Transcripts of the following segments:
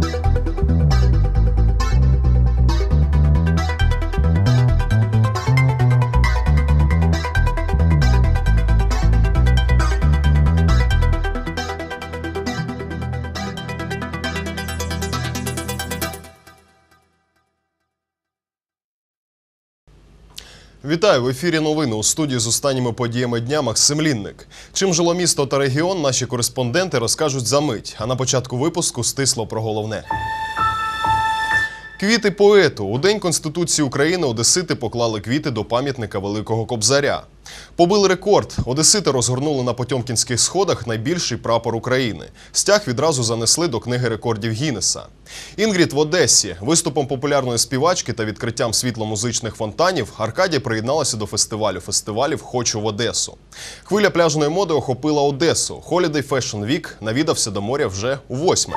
Thank you. Вітаю в ефірі. Новини у студії з останніми подіями дня Максим Лінник. Чим жило місто та регіон, наші кореспонденти розкажуть за мить. А на початку випуску стисло про головне. Квіти поету у день Конституції України Одесити поклали квіти до пам'ятника Великого Кобзаря. Побили рекорд. Одесити розгорнули на Потьомкінських сходах найбільший прапор України. Стяг відразу занесли до книги рекордів Гіннеса. Інгрід в Одесі виступом популярної співачки та відкриттям світломузичних фонтанів Аркадія приєдналася до фестивалю фестивалів Хочу в Одесу. Хвиля пляжної моди охопила Одесу. Holiday Fashion Week навідався до моря вже у восьме.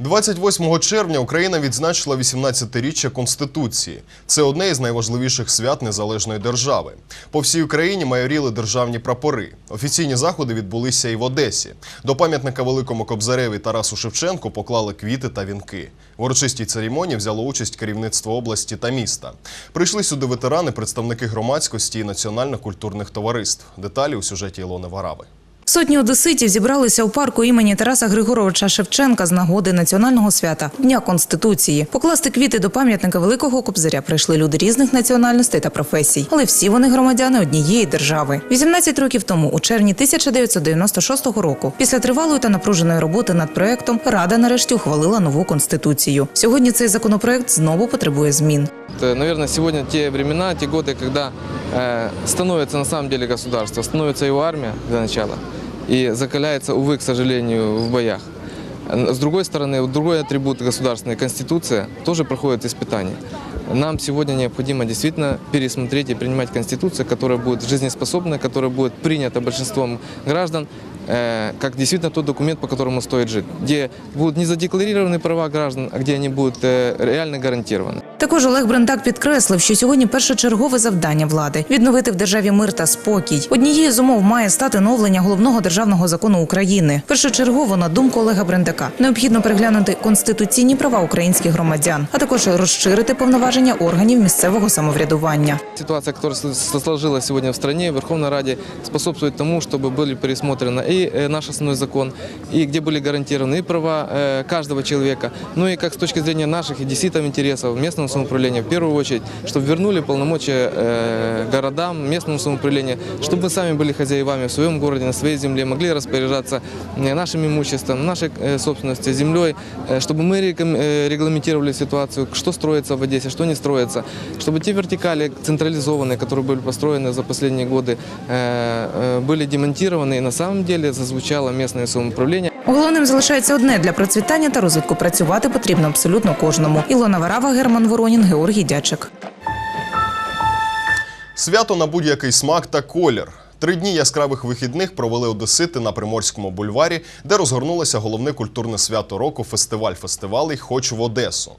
28 червня Україна відзначила 18-річчя Конституції. Це одне із найважливіших свят незалежної держави. По всій Україні майоріли державні прапори. Офіційні заходи відбулися і в Одесі. До пам'ятника Великому Кобзареві Тарасу Шевченку поклали квіти та вінки. В урочистій церемонії взяло участь керівництво області та міста. Прийшли сюди ветерани, представники громадськості і національно-культурних товариств. Деталі у сюжеті Ілони Варави. Сотні одеситів зібралися у парку імені Тараса Григоровича Шевченка з нагоди національного свята Дня Конституції. Покласти квіти до пам'ятника Великого Кобзаря прийшли люди різних національностей та професій, але всі вони громадяни однієї держави. 18 років тому, у червні 1996 року, після тривалої та напруженої роботи над проектом, Рада нарешті ухвалила нову конституцію. Сьогодні цей законопроект знову потребує змін. Это, наверное, сегодня те времена, те годы, когда э, становится на самом деле государство, становится его армия для начала и закаляется, увы, к сожалению, в боях. Э, С другой стороны, вот другой атрибут государственной конституция тоже проходит испытание. Нам сегодня необходимо действительно пересмотреть и принимать конституцию, которая будет жизнеспособна, которая будет принята большинством граждан, э, как действительно тот документ, по которому стоит жить, где будут не задекларированы права граждан, а где они будут э, реально гарантированы. Також Олег Брентак підкреслив, що сьогодні першочергове завдання влади відновити в державі мир та спокій. Однією з умов має стати новлення головного державного закону України. Першочергово, на думку Олега Брентака, необхідно переглянути конституційні права українських громадян, а також розширити повноваження органів місцевого самоврядування. Ситуация, которая с- сложилась сегодня в стране, в Верховной Раде способствует тому, чтобы были пересмотрены и э, наш основной закон, и где были гарантированы и права э, каждого человека, ну и как с точки зрения наших и действительно интересов местного самоуправления, в первую очередь, чтобы вернули полномочия э, городам, местному самоуправлению, чтобы мы сами были хозяевами в своем городе, на своей земле, могли распоряжаться э, нашим имуществом, нашей э, собственностью, землей, э, чтобы мы э, регламентировали ситуацию, что строится в Одессе, что не строится, чтобы те вертикали централизованные, которые были построены за последние годы, э, были демонтированы и на самом деле зазвучало местное самоуправление. Головним залишається одне для процвітання та розвитку працювати потрібно абсолютно кожному. Ілона Варава, Герман Воронін, Георгій Дячик. Свято на будь-який смак та колір. Три дні яскравих вихідних провели одесити на Приморському бульварі, де розгорнулося головне культурне свято року фестиваль фестивалей Хочу в Одесу.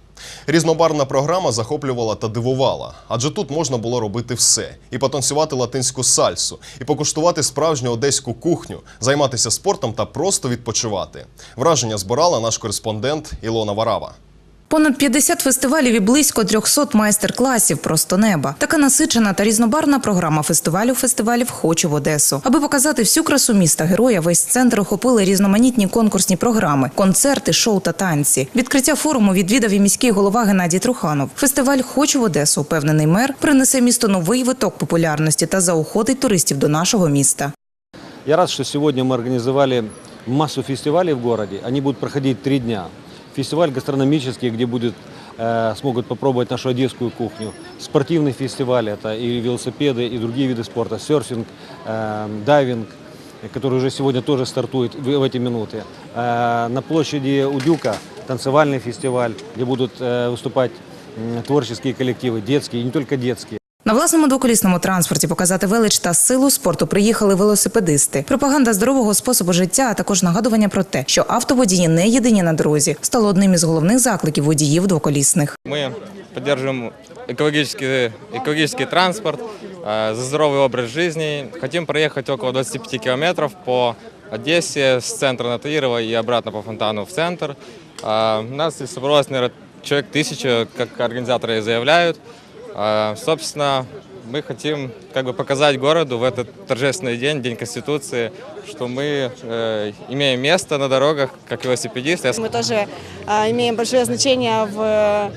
Різнобарна програма захоплювала та дивувала, адже тут можна було робити все: і потанцювати латинську сальсу, і покуштувати справжню одеську кухню, займатися спортом та просто відпочивати. Враження збирала наш кореспондент Ілона Варава. Понад 50 фестивалів і близько 300 майстер-класів просто неба. Така насичена та різнобарна програма фестивалю фестивалів Хочу в Одесу. Аби показати всю красу міста героя, весь центр охопили різноманітні конкурсні програми, концерти, шоу та танці. Відкриття форуму відвідав і міський голова Геннадій Труханов. Фестиваль Хочу в Одесу, упевнений мер, принесе місту новий виток популярності та заохотить туристів до нашого міста. Я рад, что сегодня мы организовали массу фестивалей в городе. Они будут проходить три дня. Фестиваль гастрономический, где будет, э, смогут попробовать нашу одесскую кухню. Спортивный фестиваль, это и велосипеды, и другие виды спорта, серфинг, э, дайвинг, который уже сегодня тоже стартует в, эти минуты. Э, на площади Удюка танцевальный фестиваль, где будут выступать творческие коллективы, детские и не только детские. На власному двоколісному транспорті показати велич та силу спорту приїхали велосипедисти. Пропаганда здорового способу життя, а також нагадування про те, що автоводії не єдині на дорозі, стало одним із головних закликів водіїв двоколісних. Мы поддерживаем экологический, экологический транспорт, э, за здоровый образ жизни. Хотим проехать около 25 километров по Одессе, с центра на Таирова и обратно по фонтану в центр. А, У нас здесь собралось, наверное, человек тысяча, как организаторы и заявляют. А, Собственно, мы хотим как бы показать городу в этот торжественный день, День Конституции, что мы э, имеем место на дорогах как велосипедисты. Мы тоже а, имеем большое значение в э,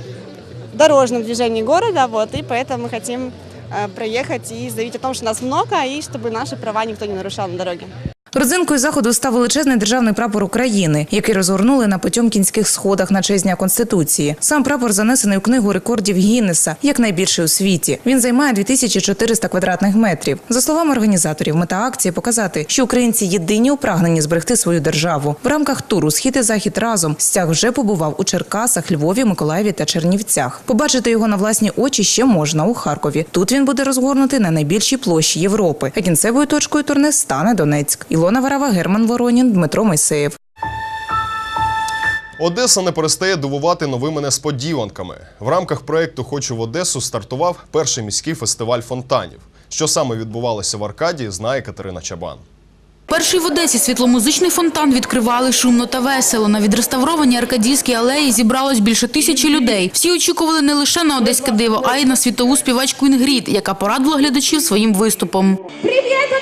дорожном движении города, вот, и поэтому мы хотим а, проехать и заявить о том, что нас много, и чтобы наши права никто не нарушал на дороге. Родзинкою заходу став величезний державний прапор України, який розгорнули на Потьомкінських сходах на честь Дня Конституції. Сам прапор занесений у книгу рекордів Гіннеса як найбільший у світі. Він займає 2400 квадратних метрів. За словами організаторів, мета акції показати, що українці єдині у прагненні зберегти свою державу. В рамках туру Схід і захід разом стяг вже побував у Черкасах, Львові, Миколаєві та Чернівцях. Побачити його на власні очі ще можна у Харкові. Тут він буде розгорнутий на найбільшій площі Європи. А кінцевою точкою турне стане Донецьк. Ілона Варава, Герман Воронін, Дмитро Мойсеєв. Одеса не перестає дивувати новими несподіванками. В рамках проєкту Хочу в Одесу стартував перший міський фестиваль фонтанів. Що саме відбувалося в Аркадії, знає Катерина Чабан. Перший в Одесі світломузичний фонтан відкривали шумно та весело. На відреставрованій Аркадійській алеї зібралось більше тисячі людей. Всі очікували не лише на одеське диво, а й на світову співачку Інгрід, яка порадила глядачів своїм виступом. Привет,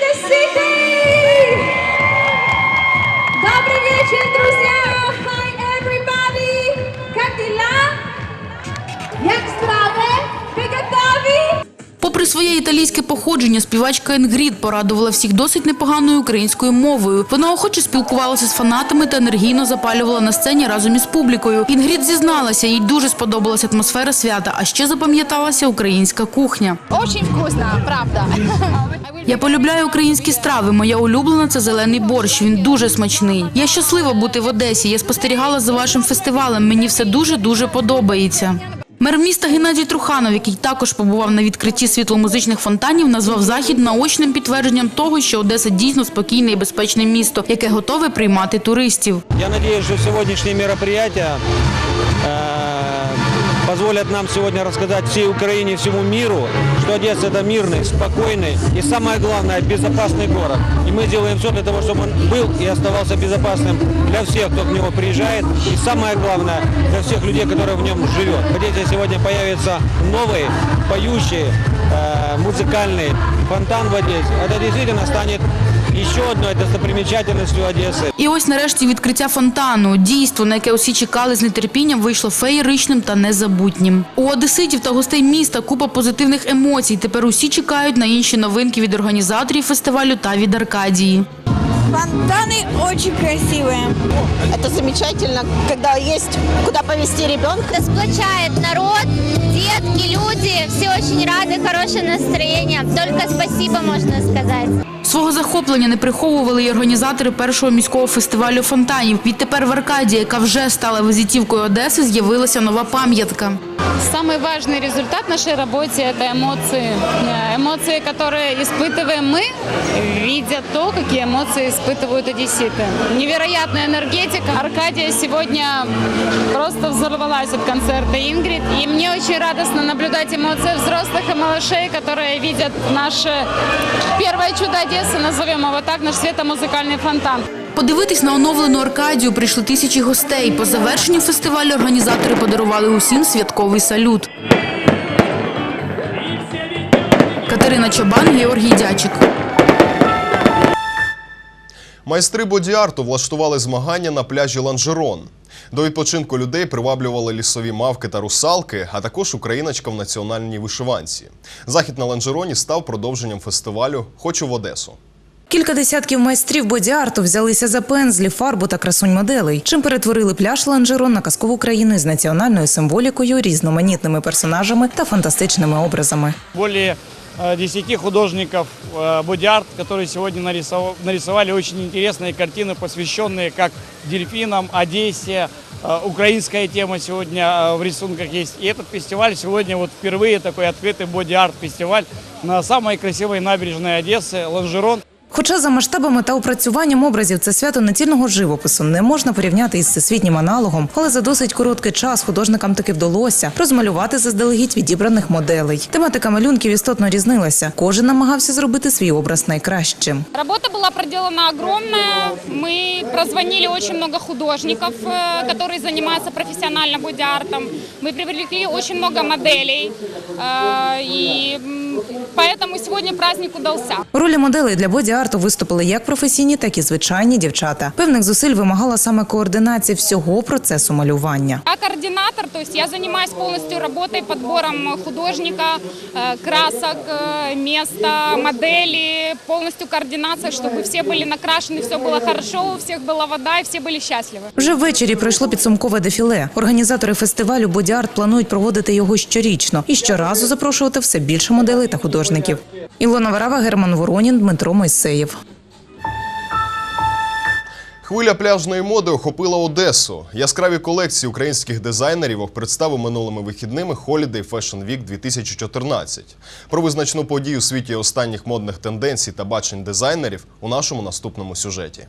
Попри своє італійське походження, співачка Інгрід порадувала всіх досить непоганою українською мовою. Вона охоче спілкувалася з фанатами та енергійно запалювала на сцені разом із публікою. Інгрід зізналася, їй дуже сподобалася атмосфера свята, а ще запам'яталася українська кухня. Очень вкусно, правда. Я полюбляю українські страви. Моя улюблена це зелений борщ. Він дуже смачний. Я щаслива бути в Одесі. Я спостерігала за вашим фестивалем. Мені все дуже дуже подобається. Мер міста Геннадій Труханов, який також побував на відкритті світломузичних фонтанів, назвав захід наочним підтвердженням того, що Одеса дійсно спокійне і безпечне місто, яке готове приймати туристів. Я сподіваюся, що сьогоднішнє мероприятие позволят нам сегодня рассказать всей Украине всему миру, что Одесса это мирный, спокойный и самое главное безопасный город. И мы сделаем все для того, чтобы он был и оставался безопасным для всех, кто в него приезжает, и самое главное для всех людей, которые в нем живет. Одессе сегодня появится новый, поющий, э, музыкальный фонтан в Одессе. Это действительно станет еще одной достопримечательностью Одессы. І ось нарешті відкриття фонтану. Дійство, на яке усі чекали з нетерпінням, вийшло феєричним та незабутнім. У одеситів та гостей міста купа позитивних емоцій. Тепер усі чекають на інші новинки від організаторів фестивалю та від Аркадії. Фонтаны очень красивые. Это замечательно, когда есть куда повести ребенка. Это сплочает народ, детки, люди. Все очень рады, хорошее настроение. Только спасибо, можно сказать. Свого захоплення не приховували й організатори першого міського фестивалю фонтанів. Відтепер в Аркадії, яка вже стала визитівкою Одеси, з'явилася нова пам'ятка. Самый важный результат нашей работе – это эмоции. Э, Эмоции, которые испытываем мы, видя то, какие эмоции испытывают одесситы. Невероятная энергетика. Аркадия сегодня просто взорвалась от концерта Ингрид. И мне очень радостно наблюдать эмоции взрослых и малышей, которые видят наше первое чудо Одессы, назовем его так, наш светомузыкальный фонтан. Подивитись на оновлену Аркадію прийшли тисячі гостей. По завершенню фестивалю організатори подарували усім святковий салют. Катерина Чобан, Георгій Дячик. Майстри боді-арту влаштували змагання на пляжі Ланжерон. До відпочинку людей приваблювали лісові мавки та русалки, а також україночка в національній вишиванці. Захід на Ланжероні став продовженням фестивалю Хочу в Одесу. Кілька десятків майстрів боді-арту взялися за пензлі, фарбу та красунь моделей, чим перетворили пляж Ланжерон на казкову країну з національною символікою, різноманітними персонажами та фантастичними образами. более э, 10 художников э, боди-арт, которые сегодня нарисов- нарисовали очень интересные картины, посвященные как дельфинам, Одессе. Э, Украинская тема сегодня э, в рисунках есть. И этот фестиваль сегодня вот впервые такой открытый боди-арт фестиваль на самой красивой набережной Одессы, Ланжерон. Хоча за масштабами та опрацюванням образів це свято націльного живопису не можна порівняти із всесвітнім аналогом, але за досить короткий час художникам таки вдалося розмалювати заздалегідь відібраних моделей. Тематика малюнків істотно різнилася. Кожен намагався зробити свій образ найкращим. Работа была проделана огромная. Мы прозвонили очень много художников, э, которые занимаются профессионально боди-артом. Мы привлекли очень много моделей. э, И м, поэтому сегодня праздник удался. У ролі моделей для боді-арту виступили як професійні, так і звичайні дівчата. Певних зусиль вимагала саме координація всього процесу малювання. Я координатор, то есть я занимаюсь полностью работой, подбором художника, э, красок, э, места, модели, полностью координация, чтобы все были накрашены, все было хорошо, у всех была вода и все были счастливы. Вже ввечері пройшло підсумкове дефіле. Організатори фестивалю боді-арт планують проводити його щорічно і щоразу запрошувати все більше моделей та художників. Ілона Варава, Герман Воронін, Дмитро Мойсеєв. Хвиля пляжної моди охопила Одесу. Яскраві колекції українських дизайнерів представив минулими вихідними Holiday Fashion Week 2014. Про визначну подію у світі останніх модних тенденцій та бачень дизайнерів у нашому наступному сюжеті.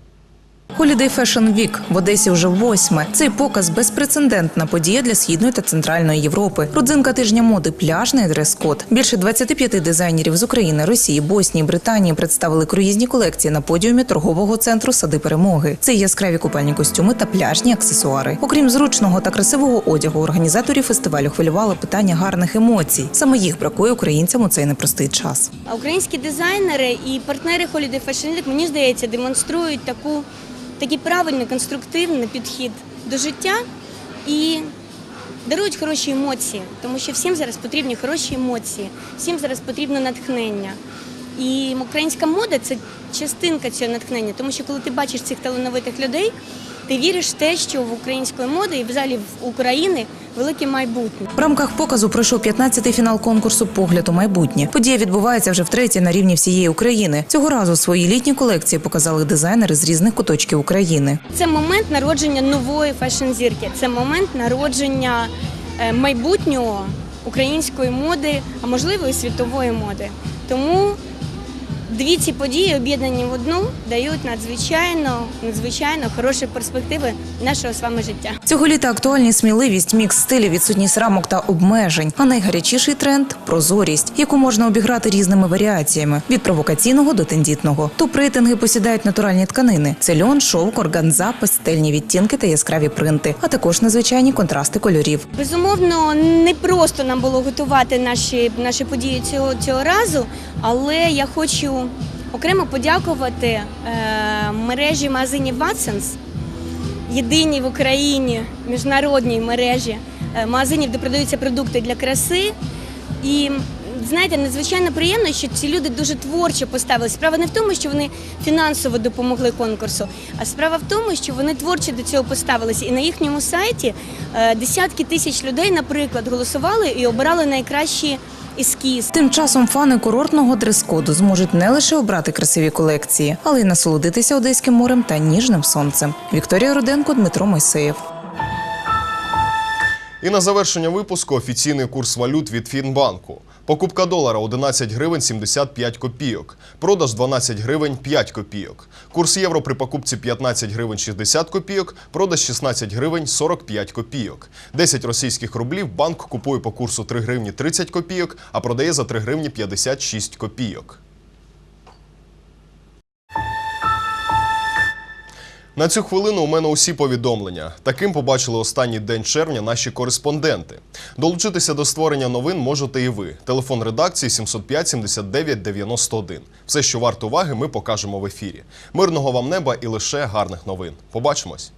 Holiday Fashion Week в Одесі вже восьме. Цей показ безпрецедентна подія для східної та центральної Європи. Родзинка тижня моди, пляжний дрес-код. Більше 25 дизайнерів з України, Росії, Боснії, Британії представили круїзні колекції на подіумі торгового центру Сади Перемоги. Це яскраві купальні костюми та пляжні аксесуари. Окрім зручного та красивого одягу, організаторів фестивалю хвилювало питання гарних емоцій. Саме їх бракує українцям у цей непростий час. Українські дизайнери і партнери Holiday Fashion Week, мені здається, демонструють таку, такий правильний, конструктивний підхід до життя і дарують хороші емоції, тому що всім зараз потрібні хороші емоції, всім зараз потрібно натхнення. І українська мода це частинка цього натхнення, тому що коли ти бачиш цих талановитих людей, ти віриш в те, що в української моди і взагалі в України велике майбутнє. В рамках показу пройшов 15-й фінал конкурсу Погляд у майбутнє. Подія відбувається вже втретє на рівні всієї України. Цього разу свої літні колекції показали дизайнери з різних куточків України. Це момент народження нової фешн-зірки, це момент народження е, майбутнього української моди, а можливо і світової моди. Тому дві ці події об'єднані в одну дають надзвичайно, надзвичайно хороші перспективи нашого з вами життя. Цього літа актуальні сміливість, мікс стилів, відсутність рамок та обмежень. А найгарячіший тренд прозорість, яку можна обіграти різними варіаціями від провокаційного до тендітного. Топ рейтинги посідають натуральні тканини: це льон, шовк, органза, пастельні відтінки та яскраві принти, а також незвичайні контрасти кольорів. Безумовно, не просто нам було готувати наші, наші події цього, цього разу, але я хочу окремо подякувати е, мережі магазинів Watsons, єдиній в Україні міжнародній мережі е, магазинів, де продаються продукти для краси. І знаєте, надзвичайно приємно, що ці люди дуже творчо поставилися. Справа не в тому, що вони фінансово допомогли конкурсу, а справа в тому, що вони творчо до цього поставилися. І на їхньому сайті е, десятки тисяч людей, наприклад, голосували і обирали найкращі ескіз. Тим часом фани курортного дрес-коду зможуть не лише обрати красиві колекції, але й насолодитися одеським морем та ніжним сонцем. Вікторія Руденко, Дмитро Мойсеєв. І на завершення випуску офіційний курс валют від Фінбанку. Покупка долара 11 гривень 75 копійок, продаж 12 гривень 5 копійок. Курс євро при покупці 15 гривень 60 копійок, продаж 16 гривень 45 копійок. 10 російських рублів банк купує по курсу 3 гривні 30 копійок, а продає за 3 гривні 56 копійок. На цю хвилину у мене усі повідомлення. Таким побачили останній день червня наші кореспонденти. Долучитися до створення новин можете і ви. Телефон редакції 705 79 91. Все, що варто уваги, ми покажемо в ефірі. Мирного вам неба і лише гарних новин. Побачимось!